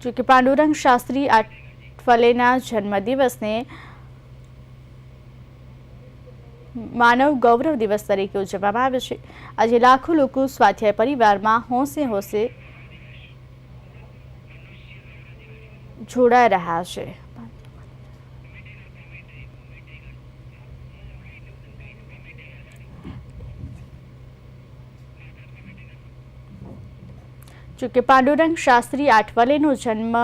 જોકે પાંડુરંગ શાસ્ત્રી આઠવલેના જન્મદિવસને માનવ ગૌરવ દિવસ તરીકે ઉજવવામાં આવે છે. આજે લાખો લોકો સ્વાધ્યાય પરિવારમાં હોંશે હોંશે જોડાઈ રહ્યા છે. જોકે પાંડુરંગ શાસ્ત્રી આઠવલેનો જન્મ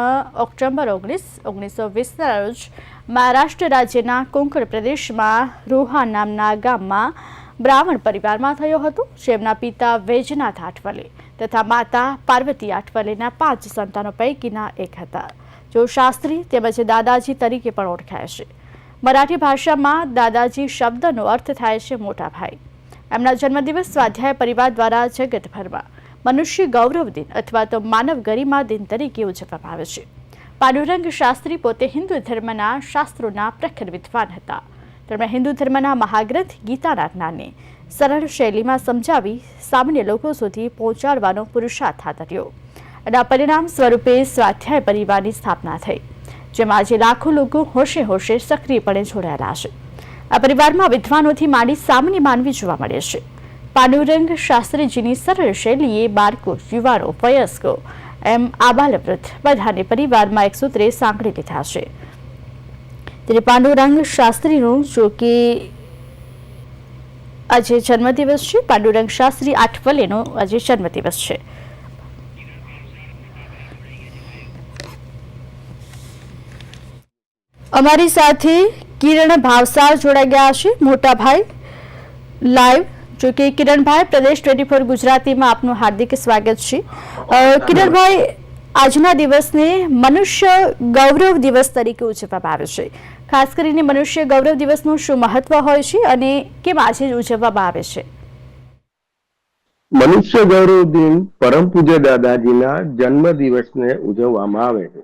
ઓક્ટોબર ઓગણીસ, ઓગણીસો વીસના રોજ મહારાષ્ટ્ર રાજ્યના કોંકણ પ્રદેશમાં રોહા નામના ગામમાં બ્રાહ્મણ પરિવારમાં થયો હતો. જેમના પિતા વૈજનાથ આઠવલે તથા માતા પાર્વતી આઠવલેના પાંચ સંતાનો પૈકીના એક હતા. જો શાસ્ત્રી તેમજ દાદાજી તરીકે પણ ઓળખાય છે. મરાઠી ભાષામાં દાદાજી શબ્દનો અર્થ થાય છે મોટા ભાઈ એમના જન્મદિવસ સ્વાધ્યાય પરિવાર દ્વારા જગતભરમાં મનુષ્ય ગૌરવ દિન અથવા તો માનવ ગરિમા દિન તરીકે ઉજવવામાં આવે છે. પાંડુરંગ શાસ્ત્રી પોતે હિન્દુ ધર્મના શાસ્ત્રોના પ્રખર વિદ્વાન હતા. તેમણે હિન્દુ ધર્મના મહાગ્રંથ ગીતાના જ્ઞાનને સરળ શૈલીમાં સમજાવી સામાન્ય લોકો સુધી પહોંચાડવાનો પુરુષાર્થ હાથ અને આ પરિણામ સ્વરૂપે સ્વાધ્યાય પરિવારની સ્થાપના થઈ, જેમાં આજે લાખો લોકો હોશે હોશે સક્રિયપણે જોડાયેલા છે. આ પરિવારમાં વિદ્વાનોથી માંડી સામાન્ય માનવી જોવા મળે છે. પાંડુરંગ શાસ્ત્રીજીની સરળ શૈલીએ બાળકો, યુવાનો, વયસ્કો, એમ આબાલવૃદ્ધ બધાને પરિવારમાં એક સૂત્રે સાંકળી લીધા છે. ત્યારે પાંડુરંગ શાસ્ત્રીનું જો કે આજે જન્મદિવસ છે, પાંડુરંગ શાસ્ત્રી આઠવલેનો આજે જન્મદિવસ છે. અમારી સાથે કિરણ ભાવસાર જોડાઈ ગયા છે, મોટા ભાઈ લાઈવ જો કિરણભાઈ, પ્રદેશ ટ્વેન્ટી ફોર ગુજરાતીમાં આપનું હાર્દિક સ્વાગત છે. કિરણભાઈ, આજના દિવસને મનુષ્ય ગૌરવ દિવસ તરીકે ઉજવવામાં આવે છે. ખાસ કરીને મનુષ્ય ગૌરવ દિવસનું શું મહત્વ હોય છે અને કેમ આજે ઉજવવામાં આવે છે? મનુષ્ય ગૌરવ દિન પરમ પૂજ્ય દાદાજીના જન્મ દિવસને ઉજવવામાં આવે છે.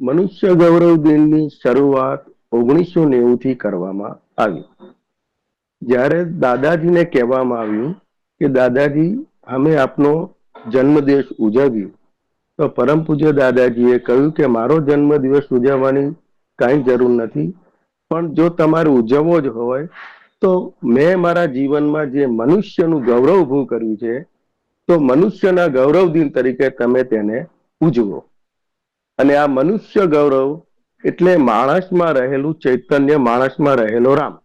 મનુષ્ય ગૌરવ દિનની શરૂઆત ઓગણીસો નેવું થી કરવામાં આવી. જ્યારે દાદાજીને કહેવામાં આવ્યું કે દાદાજી, અમે આપનો જન્મદિવસ ઉજવ્યું. તો પરમ પૂજ્ય દાદાજીએ કહ્યું કે મારો જન્મદિવસ ઉજવવાની કાંઈ જરૂર નથી, પણ જો તમારે ઉજવવો જ હોય, તો મેં મારા જીવનમાં જે મનુષ્યનું ગૌરવ ઊભું કર્યું છે, તો મનુષ્યના ગૌરવ દિન તરીકે તમે તેને ઉજવો. અને આ મનુષ્ય ગૌરવ એટલે માણસમાં રહેલું ચૈતન્ય માણસમાં રહેલો રામ.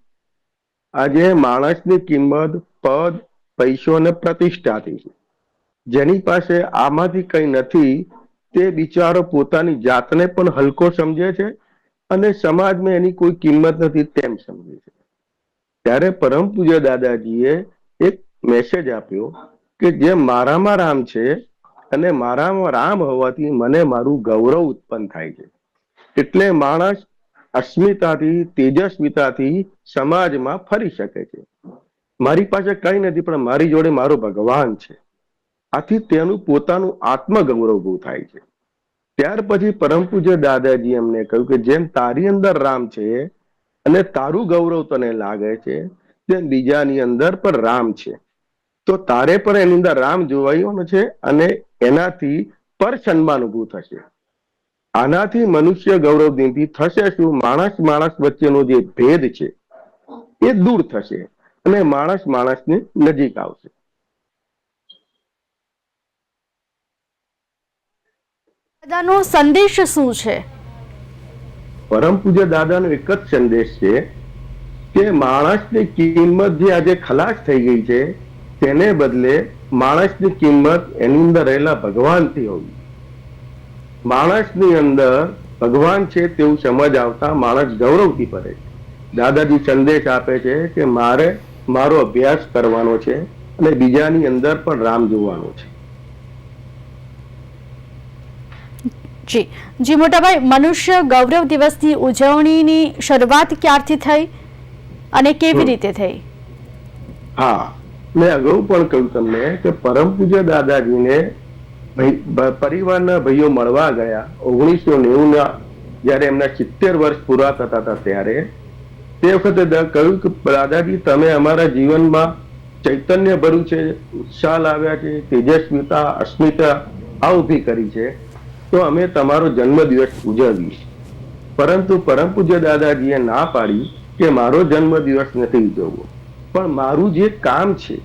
આજે માણસની કિંમત, પદ પૈસો અને પ્રતિષ્ઠાથી જેની પાસે આમાંથી કંઈ નથી, તે બિચારો પોતાની જાતને પણ હલકો સમજે છે અને સમાજમાં એની કોઈ કિંમત નથી તેમ સમજે છે. ત્યારે પરમ પૂજ્ય દાદાજીએ એક મેસેજ આપ્યો કે જે મારામાં રામ છે અને મારામાં રામ હોવાથી મને મારું ગૌરવ ઉત્પન્ન થાય છે. એટલે માણસ અસ્મિતાથી તેજસ્વિતાથી સમાજમાં ફરી શકે છે. મારી પાસે કઈ નથી, પણ મારી જોડે મારો ભગવાન છે. આથી તેનું પોતાનું આત્મગૌરવ ઉભું થાય છે. ત્યાર પછી પરમ પૂજ્ય દાદાજી એમને કહ્યું કે જેમ તારી અંદર રામ છે અને તારું ગૌરવ તને લાગે છે, તેમ બીજાની અંદર પણ રામ છે. તો તારે પણ એની અંદર રામ જોવાયું છે અને એનાથી પર સન્માન ઉભું થશે. આનાથી મનુષ્ય ગૌરવ દિનથી થશે શું? માણસ માણસ વચ્ચેનો જે ભેદ છે એ દૂર થશે અને માણસ માણસની નજીક આવશે. દાદાનો સંદેશ શું છે? પરમ પૂજ્ય દાદાનો એક જ સંદેશ છે કે માણસની કિંમત જે આજે ખલાસ થઈ ગઈ છે તેને બદલે માણસની કિંમત એની અંદર રહેલા ભગવાનથી હોવી માણસની અંદર ભગવાન છે તેવું સમજ આવતા માણસ ગૌરવથી ફરે છે. દાદાજી સંદેશ આપે છે કે મારે મારો અભ્યાસ કરવાનો છે અને બીજાની અંદર પણ રામ જોવાનો છે. જી. જી મોટાભાઈ મનુષ્ય ગૌરવ દિવસની ઉજવણીની શરૂઆત ક્યારથી થઈ અને કેવી રીતે થઈ? હા. મેં અગાઉ પણ કહ્યું તમને કે પરમ પૂજ્ય દાદાજીને પરિવારના ભાઈઓ મળવા ગયા ઓગણીસો નેવું ના જયારે એમના સિત્તેર વર્ષ પૂરા થતા હતા ત્યારે. તે વખતે કહ્યું કે, દાદાજી, તમે અમારા જીવનમાં ચૈતન્ય ભર્યું છે, ઉત્સાહ લાવ્યા છે, તેજસ્વીતા, અસ્મિતા, આ ઊભી કરી છે. તો અમે તમારો જન્મદિવસ ઉજવીએ પરંતુ પરમ પૂજ્ય દાદાજીએ ના પાડી કે, મારો જન્મદિવસ નથી ઉજવવો. પણ મારું જે કામ છે,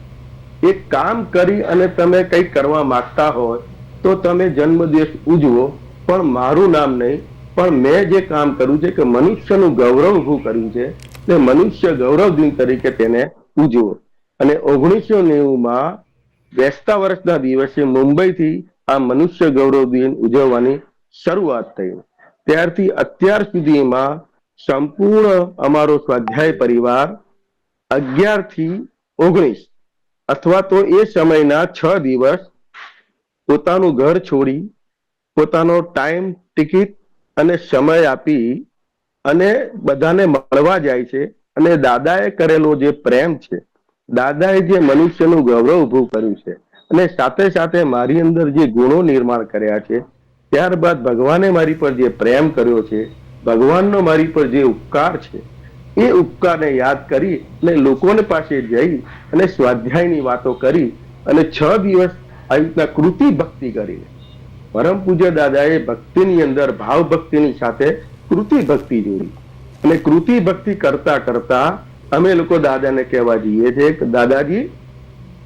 એ કામ કરી અને તમે કંઈક કરવા માંગતા હોય તો તમે જન્મદિવસ ઉજવો, પણ મારું નામ નહીં, પણ મેં જે કામ કર્યું છે કે મનુષ્યનું ગૌરવ ઊભું કર્યું છે તે મનુષ્ય ગૌરવ દિન તરીકે તેને ઉજવો. અને ઓગણીસો નેવુંમાં બેસતા વર્ષના દિવસે મુંબઈથી આ મનુષ્ય ગૌરવ દિન ઉજવવાની શરૂઆત થઈ. ત્યારથી અત્યાર સુધીમાં સંપૂર્ણ અમારો સ્વાધ્યાય પરિવાર અગિયારથી ઓગણીસ, અથવા તો એ સમયના છ દિવસ પોતાનું ઘર છોડી, પોતાનો ટાઈમ ટિકિટ અને સમય આપી અને બધાને મળવા જાય છે અને દાદાએ કરેલો જે પ્રેમ છે, દાદાએ જે મનુષ્યનું ગૌરવ ઉભું કર્યું છે અને સાથે સાથે મારી અંદર જે ગુણો નિર્માણ કર્યા છે, ત્યારબાદ ભગવાને મારી પર જે પ્રેમ કર્યો છે, ભગવાનનો મારી પર જે ઉપકાર છે, એ ઉપકારને યાદ કરી અને લોકોને પાસે જઈ અને સ્વાધ્યાયની વાતો કરી અને છ દિવસ આવી રીતના કૃતિ ભક્તિ કરીને. પરમ પૂજ્ય દાદાએ ભક્તિની અંદર ભાવ ભક્તિની સાથે કૃતિ ભક્તિ જોડી. અને કૃતિ ભક્તિ કરતા કરતા અમે લોકો દાદાને કહેવા જઈએ છીએ કે દાદાજી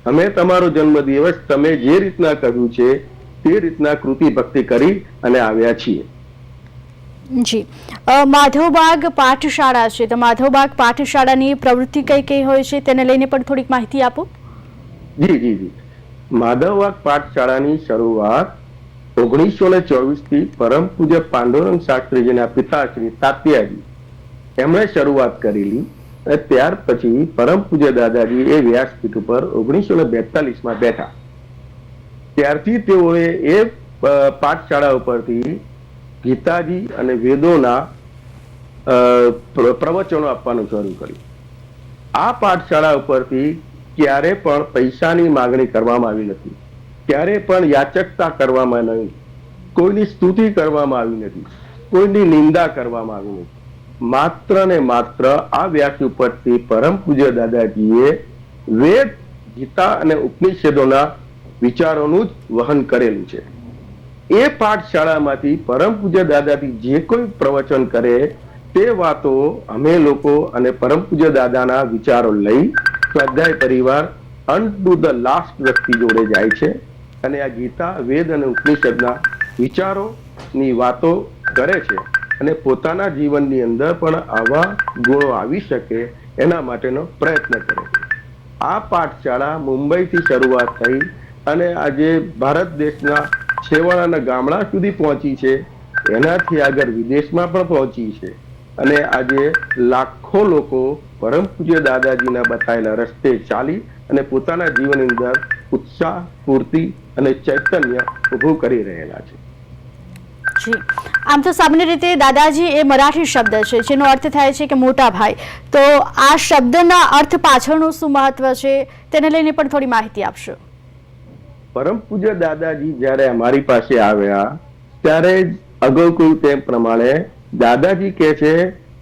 અમે તમારો જન્મદિવસ તમે જે રીતના કર્યું છે તે રીતના કૃતિ ભક્તિ કરી અને આવ્યા છીએ. જી. માધવબાગ પાઠશાળા છે. તો માધવબાગ પાઠશાળાની પ્રવૃત્તિ કઈ કઈ હોય છે? તેને લઈને પણ થોડીક માહિતી આપો. જી જી જી. માધવવાગ પાઠશાળાની શરૂઆત ઓગણીસો ને ચોવીસથી પરમ પૂજ્ય પાંડુરંગ શાસ્ત્રીજીના પિતાશ્રી તાત્યાજી એમણે શરૂઆત કરેલી અને ત્યાર પછી પરમ પૂજ્ય દાદાજી એ વ્યાસપીઠ ઉપર ઓગણીસો ને બેતાલીસમાં બેઠા. ત્યારથી તેઓએ એ પાઠશાળા ઉપરથી ગીતાજી અને વેદોના પ્રવચનો આપવાનું શરૂ કર્યું. આ પાઠશાળા ઉપરથી ક્યારે પણ પૈસાની માગણી કરવામાં આવી નથી. ક્યારે પણ યાચકતા કરવામાં નહીં. કોઈની સ્તુતિ કરવામાં આવી નથી. કોઈની નિંદા કરવામાં આવી નથી. માત્ર ને માત્ર આ વ્યાસ ઉપરથી પરમ પૂજ્ય દાદાજીએ વેદ, ગીતા અને ઉપનિષદોના વિચારોનું જ વહન કરેલું છે. એ પાઠશાળામાંથી પરમ પૂજ્ય દાદાજી જે કોઈ પ્રવચન કરે, તે વાતો અમે લોકો અને પરમ પૂજ્ય દાદાના વિચારો લઈ સ્વાધ્યાય પરિવાર અંત ટુ ધ લાસ્ટ વ્યક્તિ જોડે જાય છે અને આ ગીતા વેદ અને ઉપનિષદના વિચારોની વાતો કરે છે અને પોતાના જીવનની અંદર પણ આવા ગુણો આવી શકે એના માટેનો પ્રયત્ન કરે છે. આ પાઠશાળા મુંબઈથી શરૂઆત થઈ અને આજે ભારત દેશના છેવાડાના ગામડા સુધી પહોંચી છે, એનાથી આગળ વિદેશમાં પણ પહોંચી છે. અને આજે લાખો લોકો પરમ પૂજ્ય દાદાજીના બતાવેલા રસ્તે ચાલી અને પોતાના જીવનની અંદર ઉત્સાહ સ્ફૂર્તિ અને ચૈતન્ય ઉભું કરી રહેલા છે. જી. આમ તો સામાન્ય રીતે દાદાજી એ મરાઠી શબ્દ છે જેનો અર્થ થાય છે કે મોટા ભાઈ. તો આ શબ્દના અર્થ પાછળનું શું મહત્વ છે તેને લઈને પણ થોડી માહિતી આપશો. પરમ પૂજ્ય દાદાજી જ્યારે અમારી પાસે આવ્યા ત્યારે અગાઉ કહ્યું તેમ પ્રમાણે દાદાજી કે છે,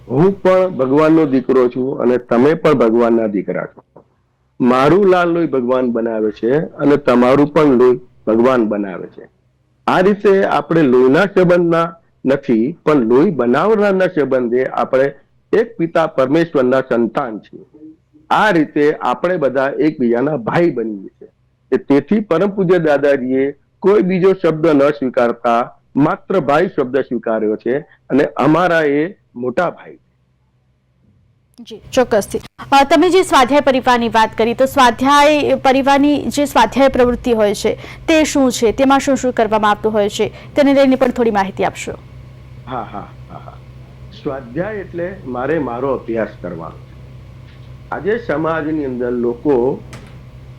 હું પણ ભગવાનનો દીકરો છું અને તમે પણ ભગવાનના દીકરા છો. મારું લાલ લોહી ભગવાન બનાવે છે અને તમારું પણ લોહી ભગવાન બનાવે છે. આ રીતે આપણે લોહીના સંબંધના નથી, પણ લોહી બનાવનારના સંબંધે આપણે એક પિતા પરમેશ્વરના સંતાન છીએ. આ રીતે આપણે બધા એકબીજાના ભાઈ બનીએ છીએ. તેથી પરમ પૂજ્ય દાદાજીએ કોઈ બીજો શબ્દ ન સ્વીકારતા માત્ર ભાઈ શબ્દ સ્વીકાર્યો છે અને અમારા એ મોટા ભાઈ. જી ચોક્કસથી. તમે જે સ્વાધ્યાય પરિવારની વાત કરી તો સ્વાધ્યાય પરિવારની જે સ્વાધ્યાય પ્રવૃત્તિ હોય છે તે શું છે? તેમાં શું શું કરવામાં આવતું હોય છે? તેને લઈને પણ થોડી માહિતી આપશો. હા હા હા સ્વાધ્યાય એટલે મારે મારો અભ્યાસ કરવાનો આજે સમાજની અંદર લોકો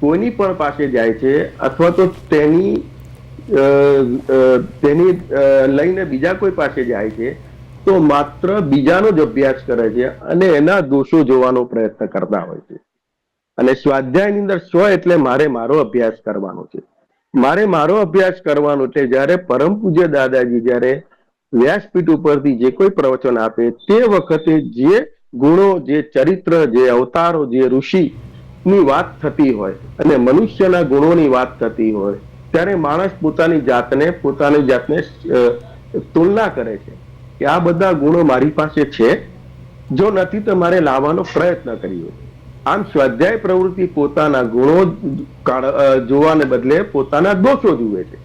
કોઈની પણ પાસે જાય છે અથવા તો તેની તેની લઈને બીજા કોઈ પાસે જાય છે, તો માત્ર બીજાનો જ અભ્યાસ કરે છે અને એના દોષો જોવાનો પ્રયત્ન કરતા હોય છે. અને સ્વાધ્યાયની અંદર સ્વ એટલે મારે મારો અભ્યાસ કરવાનો છે. મારે મારો અભ્યાસ કરવાનો છે જ્યારે પરમ પૂજ્ય દાદાજી જ્યારે વ્યાસપીઠ ઉપરથી જે કોઈ પ્રવચન આપે તે વખતે જે ગુણો, જે ચરિત્ર, જે અવતારો, જે ઋષિ ની વાત થતી હોય અને મનુષ્યના ગુણોની વાત થતી હોય ત્યારે માણસ પોતાની જાતને પોતાની જાતને તુલના કરે છે કે આ બધા ગુણો મારી પાસે છે, જો નથી તો મારે લાવવાનો પ્રયત્ન કર્યો. આમ સ્વાધ્યાય પ્રવૃત્તિ પોતાના ગુણો જોવાને બદલે પોતાના દોષો જુએ છે.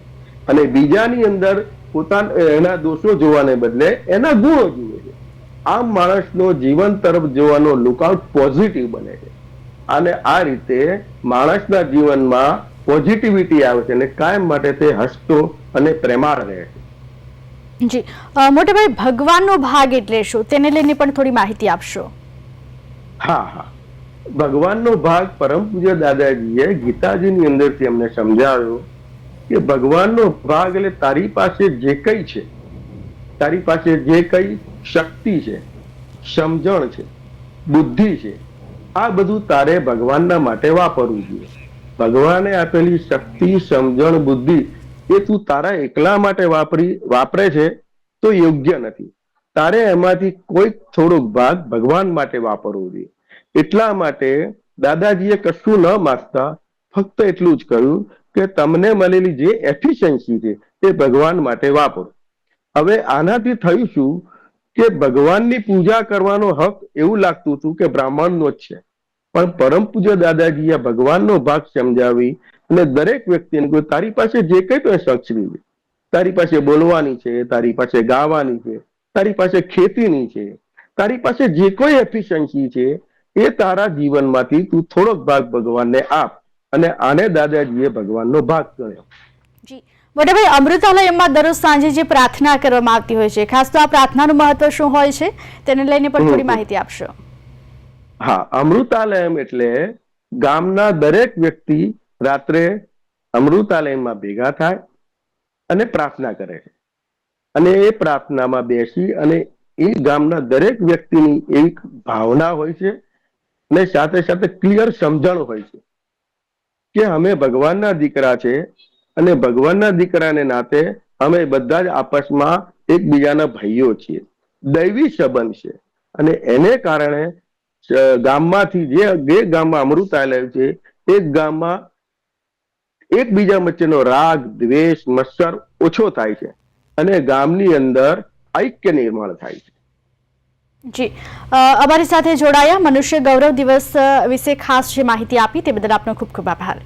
અને બીજાની અંદર પોતાના એના દોષો જોવાને બદલે એના ગુણો જુએ છે. આમ માણસનો જીવન તરફ જોવાનો લુકઆઉટ પોઝિટિવ બને છે. અને આ રીતે માણસના જીવનમાં પોઝિટિવિટી આવે છે અને કાયમ માટે તે હસતો અને પ્રેમાળ રહે છે. જી. મોટાભાઈ ભગવાનનો ભાગ એટલે શું? તેને લઈને પણ થોડી માહિતી આપશો. હા હા. ભગવાનનો ભાગ પરમ પૂજ્ય દાદાજીએ ગીતાજીની અંદરથી અમને સમજાવ્યો કે ભગવાનનો ભાગ એટલે તારી પાસે જે કઈ છે. તારી પાસે જે કઈ શક્તિ છે સમજણ છે બુદ્ધિ છે આ બધું તારે ભગવાનના માટે વાપરવું જોઈએ. ભગવાને આપેલી શક્તિ, સમજણ, બુદ્ધિ એ તું તારા એકલા માટે વાપરી, વાપરે છે તો યોગ્ય નથી. તારે એમાંથી કોઈક થોડોક ભાગ ભગવાન માટે વાપરવો જોઈએ. એટલા માટે દાદાજીએ કશું ન માગતા, ફક્ત એટલું જ કહ્યું કે તમને મળેલી જે એફિશિયન્સી છે તે ભગવાન માટે વાપરો. હવે આનાથી થયું શું કે ભગવાનની પૂજા કરવાનો હક એવું લાગતું હતું કે બ્રાહ્મણનો જ છે. પણ પરમ પૂજ્ય દાદાજીએ ભગવાનનો ભાગ સમજાવી અને દરેક વ્યક્તિને કહ્યું, તારી પાસે જે કઈ તો છે તારી પાસે બોલવાની છે તારી પાસે ગાવાની છે તારી પાસે ખેતીની છે તારી પાસે જે કોઈ એફિશિયન્સી છે એ તારા જીવનમાંથી તું થોડોક ભાગ ભગવાનને આપ. અને આને દાદાજીએ ભગવાનનો ભાગ ગણ્યો. જી. મોટાભાઈ અમૃતાલયમાં દરરોજ સાંજે જે પ્રાર્થના કરવામાં આવતી હોય છે ખાસ તો આ પ્રાર્થનાનું મહત્વ શું હોય છે તેને લઈને પણ થોડી માહિતી આપશો. હા, અમૃતાલયમ એટલે ગામના દરેક વ્યક્તિ રાત્રે અમૃતાલયમાં ભેગા થાય અને પ્રાર્થના કરે અને એ પ્રાર્થનામાં બેસી અને એ ગામના દરેક વ્યક્તિની એવી ભાવના હોય છે અને સાથે સાથે ક્લિયર સમજણ હોય છે કે અમે ભગવાનના દીકરા છે અને ભગવાનના દીકરાને નાતે અમે બધા જ આપસમાં એકબીજાના ભાઈઓ છીએ. દૈવી સંબંધ છે અને એને કારણે ગામમાંથી જે જે ગામમાં અમૃતાલય છે, એ ગામમાં એકબીજા વચ્ચેનો રાગ, દ્વેષ, મત્સર ઓછો થાય છે અને ગામની અંદર ઐક્ય નિર્માણ થાય છે. જી. અમારી સાથે જોડાયા મનુષ્ય ગૌરવ દિવસ વિશે ખાસ જે માહિતી આપી તે બદલ આપનો ખૂબ ખૂબ આભાર.